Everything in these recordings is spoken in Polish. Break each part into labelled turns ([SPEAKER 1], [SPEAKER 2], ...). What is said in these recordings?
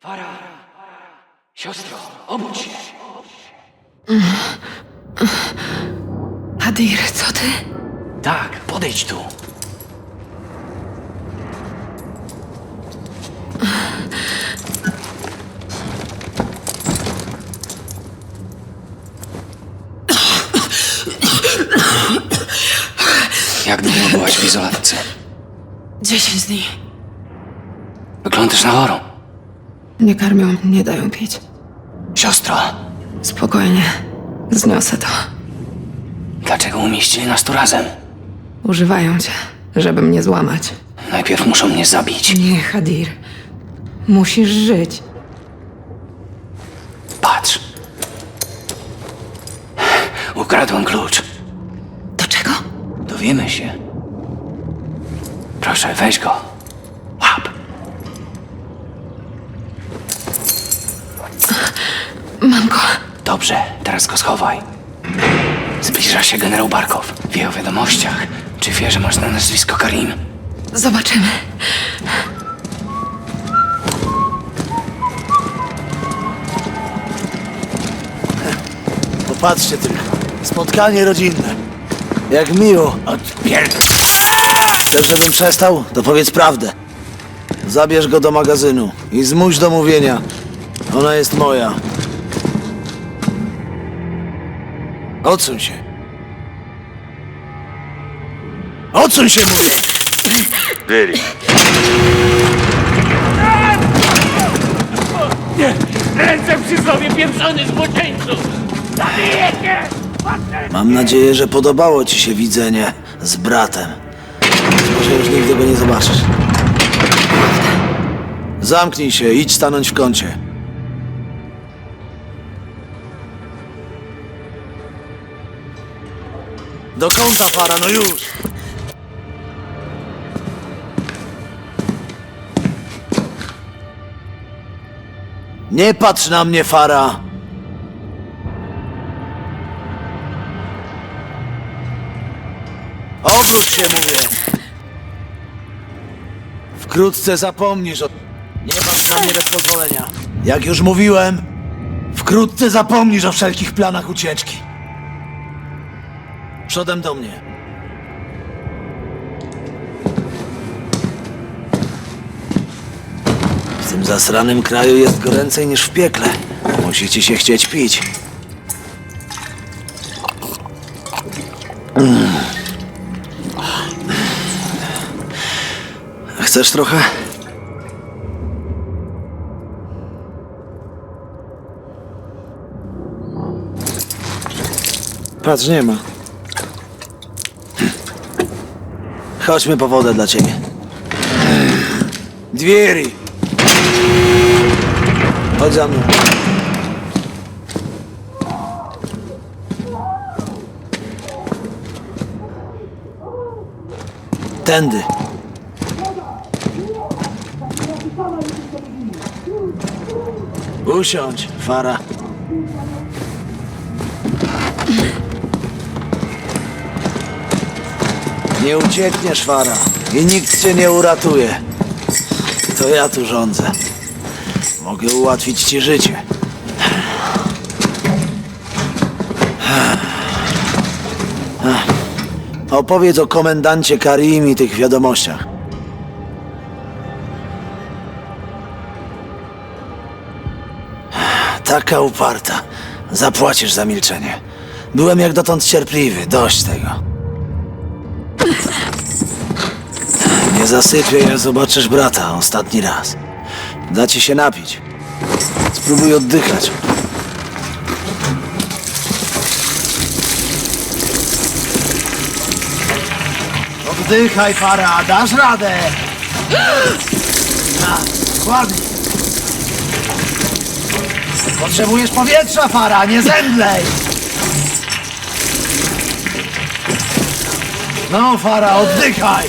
[SPEAKER 1] Fara! Siostro, obudź się!
[SPEAKER 2] Hadir, co ty?
[SPEAKER 1] Tak, podejdź tu. Jak długo byłaś w izolatce?
[SPEAKER 2] Dziesięć dni.
[SPEAKER 1] Wyglądasz na chorą.
[SPEAKER 2] Nie karmią, nie dają pić.
[SPEAKER 1] Siostro,
[SPEAKER 2] Spokojnie. Zniosę to.
[SPEAKER 1] dlaczego umieścili nas tu razem?
[SPEAKER 2] Używają cię, żeby mnie złamać.
[SPEAKER 1] Najpierw muszą mnie zabić.
[SPEAKER 2] Nie, Hadir. Musisz żyć.
[SPEAKER 1] Patrz. Ukradłem klucz.
[SPEAKER 2] Do czego?
[SPEAKER 1] Dowiemy się. Proszę, weź go.
[SPEAKER 2] Mam go.
[SPEAKER 1] Dobrze, teraz go schowaj. Zbliża się generał Barkow. Wie o wiadomościach. Czy wie, że masz na nazwisko Karim?
[SPEAKER 2] Zobaczymy.
[SPEAKER 3] Popatrzcie tylko. Spotkanie rodzinne. Jak miło.
[SPEAKER 1] Odpierd...
[SPEAKER 3] Chcesz, żebym przestał? To powiedz prawdę. Zabierz go do magazynu i zmuś do mówienia. Ona jest moja. Odsuń się. Odsuń się, mówię!
[SPEAKER 4] Dyri.
[SPEAKER 5] Ręce przy sobie, pieprzony zboczeńcu! Zabiję cię!
[SPEAKER 3] Mam nadzieję, że podobało ci się widzenie z bratem. Może już nigdy go nie zobaczysz. Zamknij się, idź stanąć w kącie. Do kąta, Fara, no już! Nie patrz na mnie, Fara! Obróć się, mówię! Wkrótce zapomnisz o... Nie patrz na mnie bez pozwolenia. Jak już mówiłem, wkrótce zapomnisz o wszelkich planach ucieczki. Przodem do mnie. W tym zasranym kraju jest goręcej niż w piekle. Musi ci się chcieć pić. Chcesz trochę? Patrz, nie ma. Chodźmy po wodę dla ciebie. Dwieri! Chodź za mną. Tędy. Usiądź, Fara. Nie uciekniesz, Fara. I nikt cię nie uratuje. To ja tu rządzę. Mogę ułatwić ci życie. Opowiedz o komendancie Karim i tych wiadomościach. Taka uparta. Zapłacisz za milczenie. Byłem jak dotąd cierpliwy. Dość tego. Nie zasypię, jak zobaczysz brata ostatni raz. Da ci się napić. Spróbuj oddychać. Oddychaj, para, dasz radę! A, ładnie. Potrzebujesz powietrza, Fara, nie zemdlej! No, Fara, oddychaj!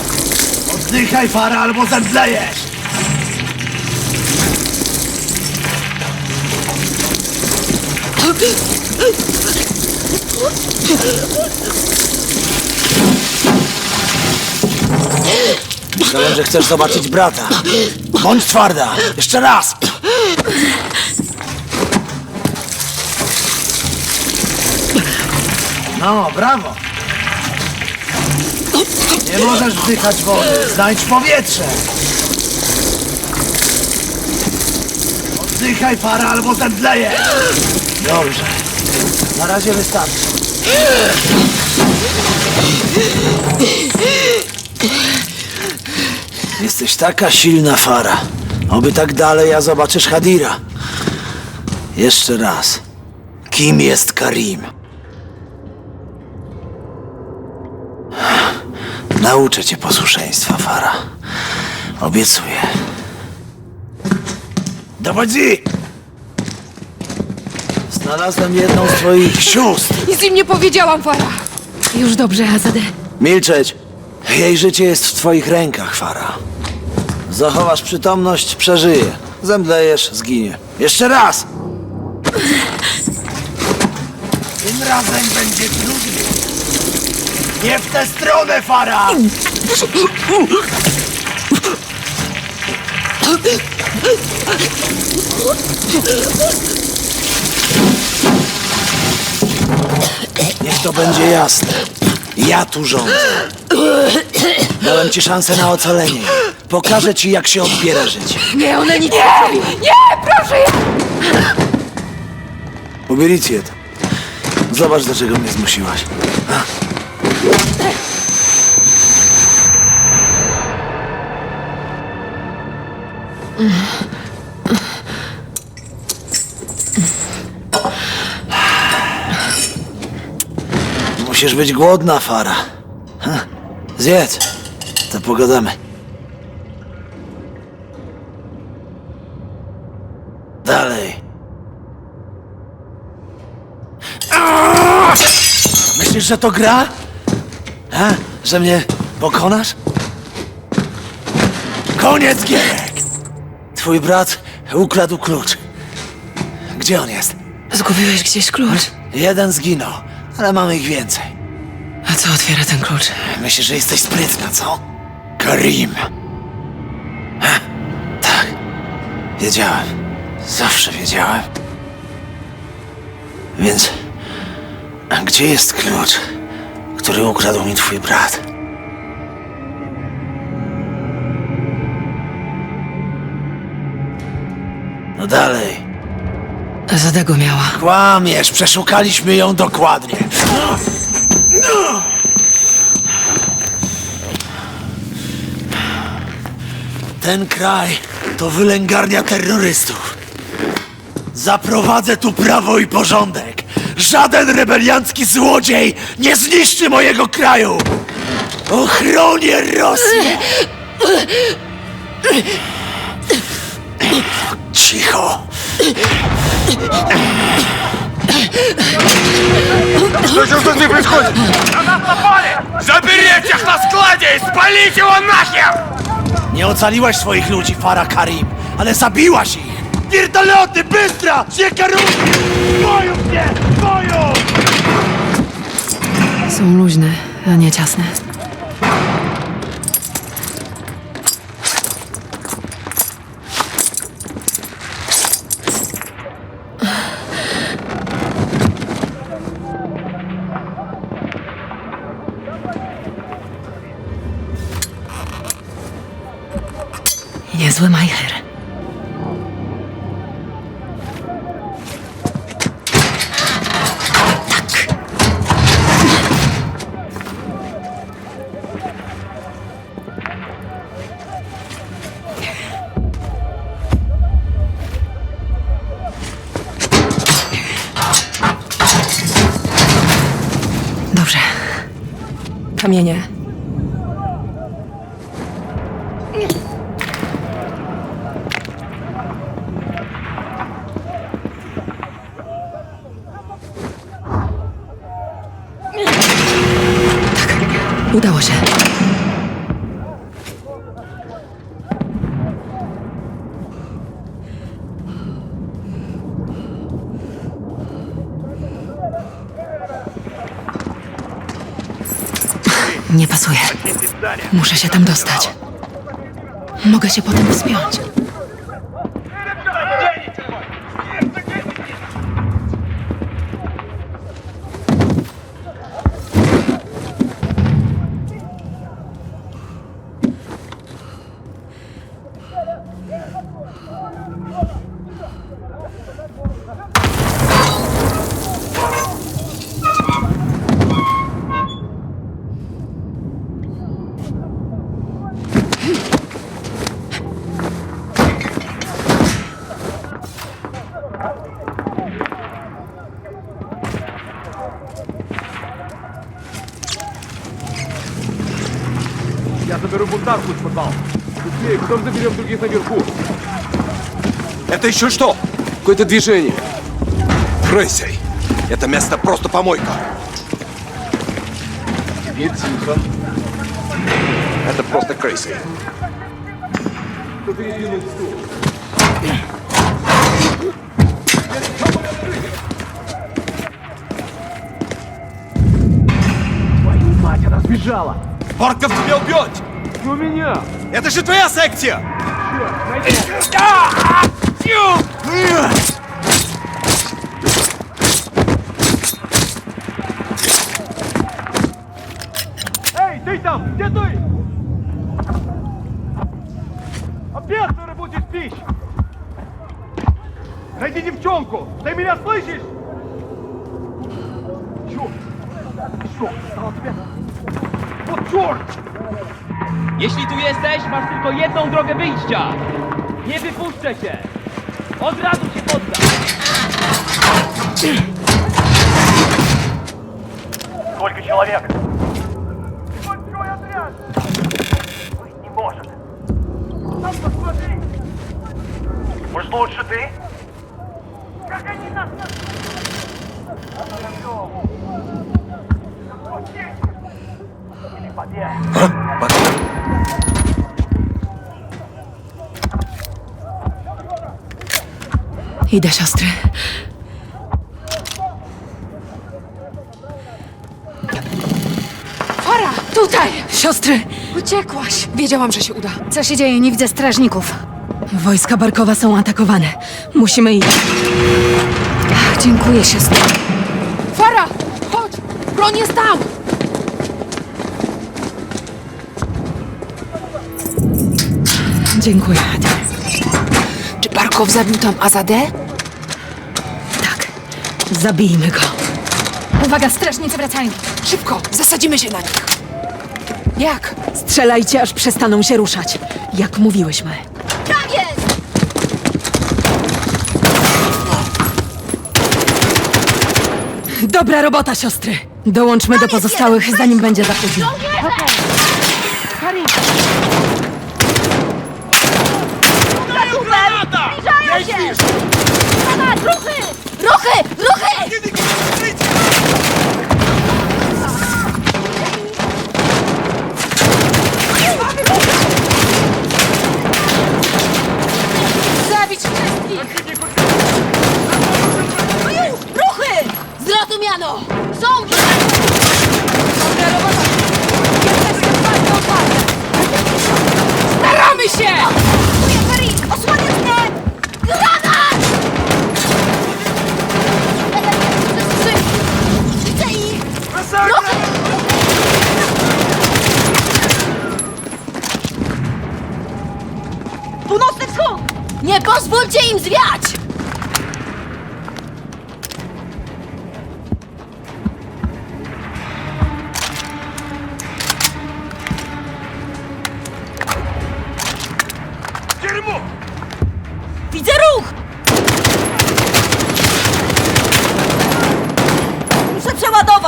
[SPEAKER 3] Oddychaj, Fara, albo zemdlejesz! Myślałem, że chcesz zobaczyć brata. Bądź twarda! Jeszcze raz! No, brawo! Nie możesz wdychać wody, znajdź powietrze! Oddychaj para albo zemdleje! Dobrze. Na razie wystarczy. Jesteś taka silna, Fara. Oby tak dalej, a zobaczysz Hadira. Jeszcze raz. Kim jest Karim? Nauczę cię posłuszeństwa, Fara. Obiecuję. Dowodzi! Znalazłem jedną z twoich sióstr.
[SPEAKER 2] Nic im nie powiedziałam, Fara. Już dobrze, Azade.
[SPEAKER 3] Milczeć. Jej życie jest w twoich rękach, Fara. Zachowasz przytomność, przeżyje. Zemdlejesz, zginie. Jeszcze raz! Tym razem będzie trudniej. Nie w tę stronę, Fara! Niech to będzie jasne. Ja tu rządzę. Dałem ci szansę na ocalenie. Pokażę ci, jak się odbiera życie.
[SPEAKER 2] Nie, one nic nie zrobiły. Nie, proszę!
[SPEAKER 3] To. Zobacz, do czego mnie zmusiłaś. Musisz być głodna, Fara. Zjedz, to pogadamy. Dalej. Myślisz, że to gra? A? Że mnie pokonasz? Koniec gierek! Twój brat ukradł klucz. Gdzie on jest?
[SPEAKER 2] Zgubiłeś gdzieś klucz.
[SPEAKER 3] Jeden zginął, ale mamy ich więcej.
[SPEAKER 2] A co otwiera ten klucz?
[SPEAKER 3] Myślisz, że jesteś sprytna, co? Karim. Ha? Tak. Wiedziałem. Zawsze wiedziałem. Więc... A gdzie jest klucz, który ukradł mi twój brat? No dalej.
[SPEAKER 2] Azadego miała.
[SPEAKER 3] Kłamiesz, przeszukaliśmy ją dokładnie. Ten kraj to wylęgarnia terrorystów. Zaprowadzę tu prawo i porządek. Żaden rebeliancki złodziej nie zniszczy mojego kraju. Ochronię Rosję. Cicho.
[SPEAKER 4] Что сейчас тут не происходит?
[SPEAKER 5] На нас напали! Заберите их на складе и спалите его нахер!
[SPEAKER 3] Nie ocaliłaś swoich ludzi, Farah Karim, ale zabiłaś ich! Pierdoloty, bystra! Siekaruszki! Boją mnie! Boją!
[SPEAKER 2] Są luźne, a nie ciasne. Niezły majcher. Dobrze. Kamienie. Udało się. Nie pasuje. Muszę się tam dostać. Mogę się potem wspiąć.
[SPEAKER 4] Потом заберем других наверху. Это еще что? Какое-то движение.
[SPEAKER 6] Крысей. Это место просто помойка.
[SPEAKER 4] Теперь тихо.
[SPEAKER 6] Это просто
[SPEAKER 4] стул? Твою мать, она сбежала!
[SPEAKER 6] Барков тебя убьет!
[SPEAKER 4] И у меня!
[SPEAKER 6] Это же твоя секция!
[SPEAKER 4] Эй, ты там! Где ты? Скоро будешь пить! Найди девчонку! Ты меня слышишь? Черт! Что, стало тебе? Вот черт!
[SPEAKER 5] Jeśli tu jesteś, masz tylko jedną drogę wyjścia. Nie wypuszczę cię. Od razu się poddam.
[SPEAKER 4] Сколько человек? Большой отряд! Быть не может. Там посмотри! Может, лучше ты? Как они нас Или побег.
[SPEAKER 7] Idę, siostry. Fara! Tutaj!
[SPEAKER 2] Siostry,
[SPEAKER 7] Uciekłaś! Wiedziałam, że się uda.
[SPEAKER 2] co się dzieje? Nie widzę strażników.
[SPEAKER 7] Wojska Barkowa są atakowane. Musimy iść.
[SPEAKER 2] Ach, dziękuję, siostro.
[SPEAKER 7] Fara! Chodź! Broń jest tam!
[SPEAKER 2] Dziękuję.
[SPEAKER 7] Czy Barkow zabił tam Azadę?
[SPEAKER 2] Tak. Zabijmy go. Uwaga, strażnicy wracają.
[SPEAKER 7] Szybko! Zasadzimy się na nich! Jak?
[SPEAKER 2] Strzelajcie, aż przestaną się ruszać. Jak mówiłyśmy. Dobra robota, siostry. Dołączmy do pozostałych, zanim będzie za późno.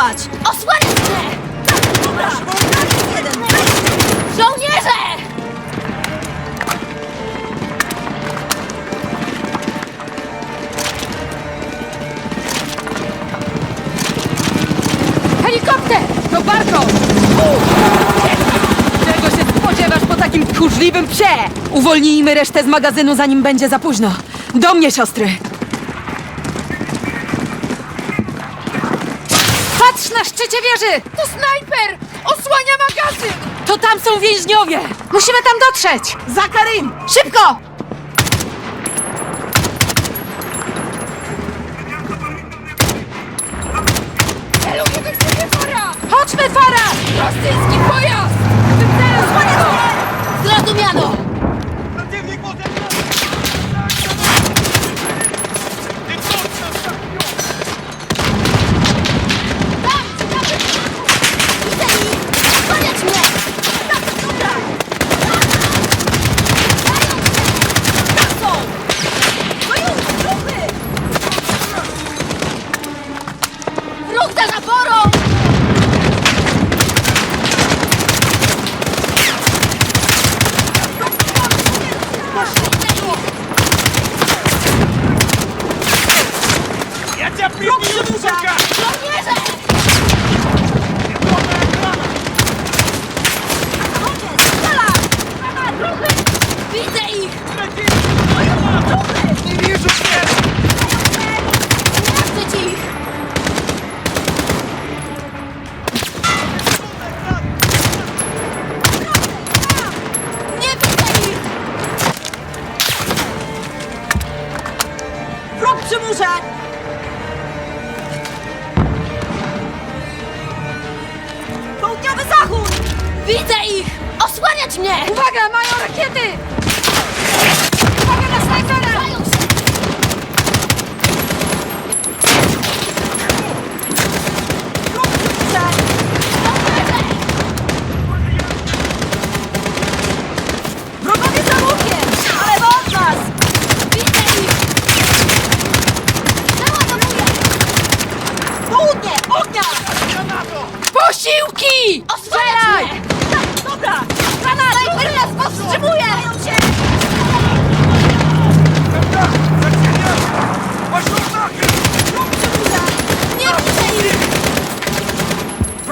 [SPEAKER 7] Przeładować! Osłaniać mnie! Żołnierze! Helikopter!
[SPEAKER 2] To Barko! Czego się spodziewasz po takim tchórzliwym psie? Uwolnijmy resztę z magazynu, zanim będzie za późno. Do mnie, siostry! Szczycie wieży!
[SPEAKER 7] To snajper! Osłania magazyn!
[SPEAKER 2] To tam są więźniowie! Musimy tam dotrzeć! Za Karim! Szybko!
[SPEAKER 7] Ciebie, Fara!
[SPEAKER 2] Chodźmy, Fara!
[SPEAKER 7] Rosyjski pojazd! Zrozumiano! Widzę ich! Osłaniać mnie!
[SPEAKER 8] Uwaga, mają rakiety!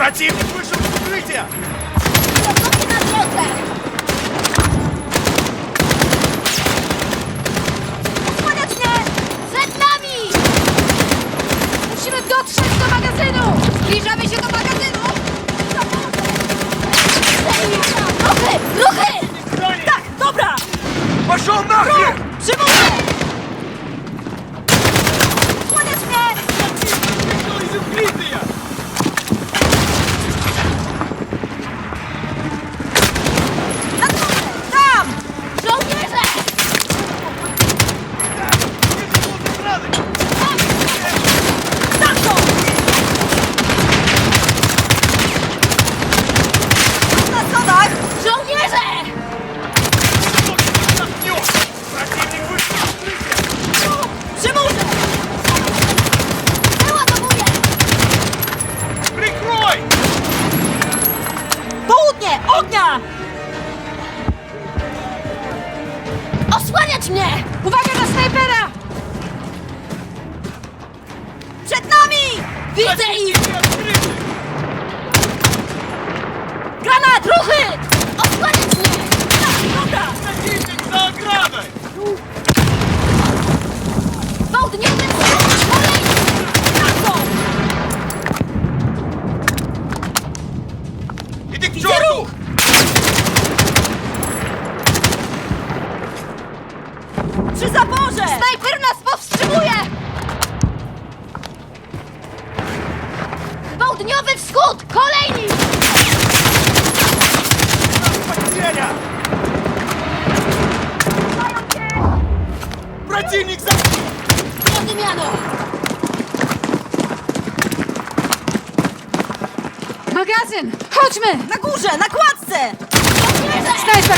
[SPEAKER 7] Противник вышел из укрытия!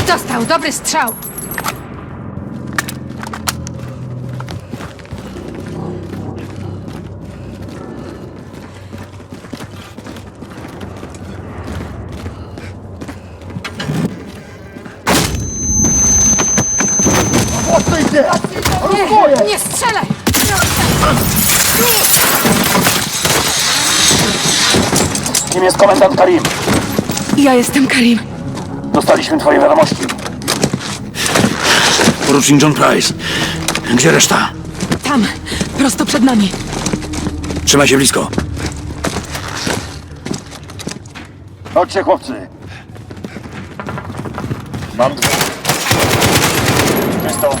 [SPEAKER 8] Dostał! Dobry strzał! Nie, nie strzelaj!
[SPEAKER 9] Kim jest komendant Karim?
[SPEAKER 8] Ja jestem Karim.
[SPEAKER 9] Dostaliśmy twoje wiadomości.
[SPEAKER 3] Porucznik John Price. Gdzie reszta?
[SPEAKER 8] Tam, prosto przed nami.
[SPEAKER 3] Trzymaj się blisko.
[SPEAKER 9] Chodźcie, chłopcy. Mam dwa. Czysto.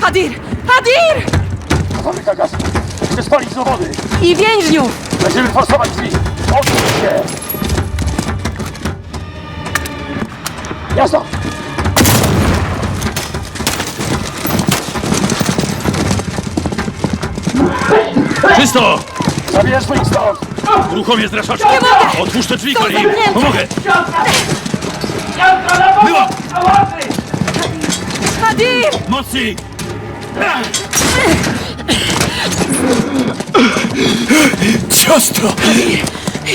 [SPEAKER 8] Hadir! Hadir!
[SPEAKER 9] Fabryka gazu. Chcę spalić do wody.
[SPEAKER 8] I więźniów!
[SPEAKER 9] Będziemy forsować drzwi. Odsuń się. Jasno.
[SPEAKER 10] Czysto!
[SPEAKER 9] Zabierz swoich stąd.
[SPEAKER 10] Uruchomię zraszaczkę!
[SPEAKER 8] Nie mogę!
[SPEAKER 10] Otwórz te drzwi,
[SPEAKER 8] zamknięte!
[SPEAKER 10] Pomogę! Była!
[SPEAKER 8] Hadir!
[SPEAKER 10] Mocniej!
[SPEAKER 3] Siostro!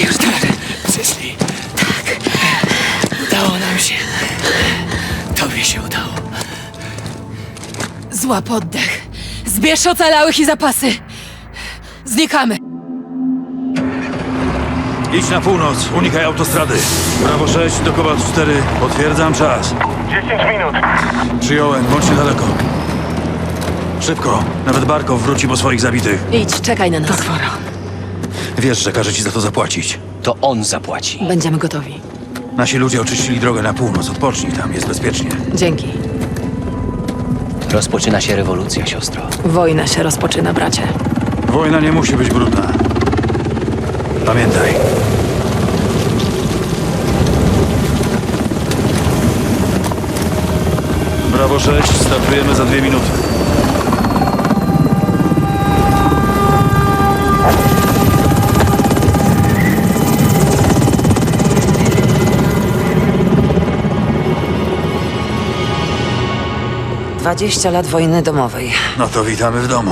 [SPEAKER 8] Już dobrze.
[SPEAKER 3] Przyszli. Tak. Udało nam się. Tobie się udało.
[SPEAKER 8] Złap oddech. Zbierz ocalałych i zapasy. Znikamy.
[SPEAKER 10] Idź na północ, unikaj autostrady. Prawo 6 do Kowal 4. Potwierdzam czas.
[SPEAKER 9] 10 minut.
[SPEAKER 10] Przyjąłem, bądź niedaleko. Szybko, nawet Barkow wróci po swoich zabitych.
[SPEAKER 8] Idź, czekaj na nas.
[SPEAKER 10] Wiesz, że każe ci za to zapłacić.
[SPEAKER 1] To on zapłaci.
[SPEAKER 8] Będziemy gotowi.
[SPEAKER 10] Nasi ludzie oczyścili drogę na północ. Odpocznij tam, jest bezpiecznie.
[SPEAKER 8] Dzięki.
[SPEAKER 1] Rozpoczyna się rewolucja, siostro.
[SPEAKER 8] Wojna się rozpoczyna, bracie.
[SPEAKER 10] Wojna nie musi być brudna. Pamiętaj. Brawo 6, startujemy za dwie minuty.
[SPEAKER 11] Dwadzieścia lat wojny domowej.
[SPEAKER 10] No to witamy w domu.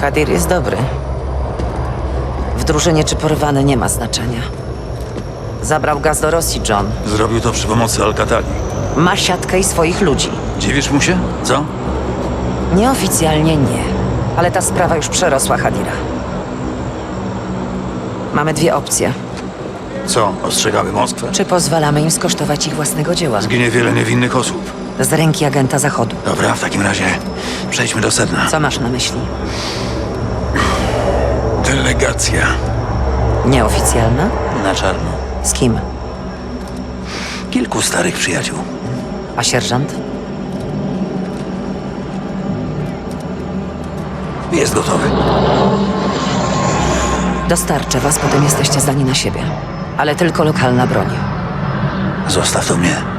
[SPEAKER 11] Hadir jest dobry. W drużynie czy porwany nie ma znaczenia. Zabrał gaz do Rosji, John.
[SPEAKER 10] Zrobił to przy pomocy Alcatali.
[SPEAKER 11] Ma siatkę i swoich ludzi.
[SPEAKER 10] Dziwisz mu się? Co?
[SPEAKER 11] Nieoficjalnie nie, ale ta sprawa już przerosła Hadira. Mamy dwie opcje.
[SPEAKER 10] Co? Ostrzegały Moskwę?
[SPEAKER 11] Czy pozwalamy im skosztować ich własnego dzieła?
[SPEAKER 10] Zginie wiele niewinnych osób.
[SPEAKER 11] Z ręki agenta Zachodu.
[SPEAKER 10] Dobra, w takim razie przejdźmy do sedna.
[SPEAKER 11] Co masz na myśli?
[SPEAKER 10] Delegacja.
[SPEAKER 11] Nieoficjalna?
[SPEAKER 10] Na czarno.
[SPEAKER 11] Z kim?
[SPEAKER 10] Kilku starych przyjaciół.
[SPEAKER 11] A sierżant?
[SPEAKER 10] Jest gotowy.
[SPEAKER 11] Dostarczę was, potem jesteście zdani na siebie. Ale tylko lokalna broń.
[SPEAKER 10] Zostaw to mnie.